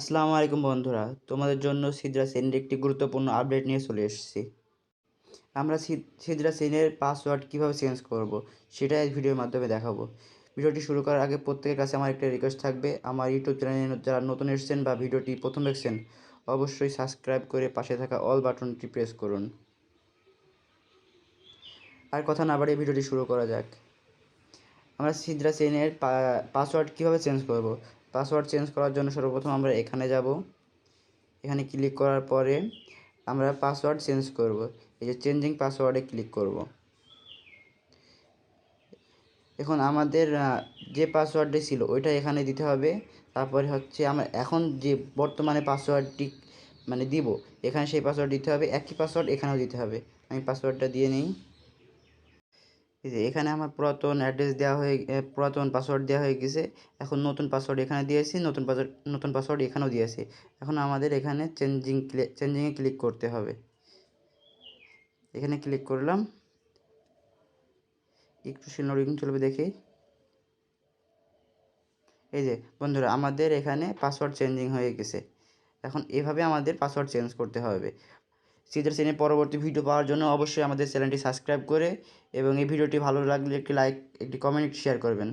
আসসালামু আলাইকুম বন্ধুরা, তোমাদের জন্য সিদ্রা সেনের একটি গুরুত্বপূর্ণ আপডেট নিয়ে চলে এসেছি। আমরা সিদ্রা সেনের পাসওয়ার্ড কীভাবে চেঞ্জ করব সেটা এই ভিডিওর মাধ্যমে দেখাবো। ভিডিওটি শুরু করার আগে প্রত্যেকের কাছে আমার একটা রিকোয়েস্ট থাকবে, আমার ইউটিউব চ্যানেলে যারা নতুন এসেছেন বা ভিডিওটি প্রথম দেখছেন, অবশ্যই সাবস্ক্রাইব করে পাশে থাকা অল বাটনটি প্রেস করুন। আর কথা না বাড়িয়ে ভিডিওটি শুরু করা যাক। আমরা সিদ্রা সেনের পাসওয়ার্ড কীভাবে চেঞ্জ করব পাসওয়ার্ড চেঞ্জ করার জন্য সর্বপ্রথম আমরা এখানে যাব। এখানে ক্লিক করার পরে আমরা পাসওয়ার্ড চেঞ্জ করব। এই যে চেঞ্জিং পাসওয়ার্ডে ক্লিক করব। এখন আমাদের যে পাসওয়ার্ডটি ছিল ওইটা এখানে দিতে হবে। তারপরে হচ্ছে আমরা এখন যে বর্তমানে পাসওয়ার্ডটি মানে দিব, এখানে সেই পাসওয়ার্ড দিতে হবে। একই পাসওয়ার্ড এখানেও দিতে হবে। আমি পাসওয়ার্ডটা দিয়ে নিই। এই যে এখানে আমার পুরাতন অ্যাড্রেস দেওয়া হয়ে পুরাতন পাসওয়ার্ড দেওয়া হয়ে গেছে। এখন নতুন পাসওয়ার্ড এখানে দিয়েছি নতুন পাসওয়ার্ড নতুন পাসওয়ার্ড এখানেও দিয়েছি এখন আমাদের এখানে চেঞ্জিং চেঞ্জিংয়ে ক্লিক করতে হবে। এখানে ক্লিক করলাম। একটু লোডিং চলবে দেখি। এই যে বন্ধুরা, আমাদের এখানে পাসওয়ার্ড চেঞ্জিং হয়ে গেছে। এখন এভাবে আমাদের পাসওয়ার্ড চেঞ্জ করতে হবে। সিজার সেনের পরবর্তী ভিডিও পাওয়ার জন্য অবশ্যই আমাদের চ্যানেলটি সাবস্ক্রাইব করে এবং এই ভিডিওটি ভালো লাগলে একটি লাইক একটি কমেন্ট শেয়ার করবেন।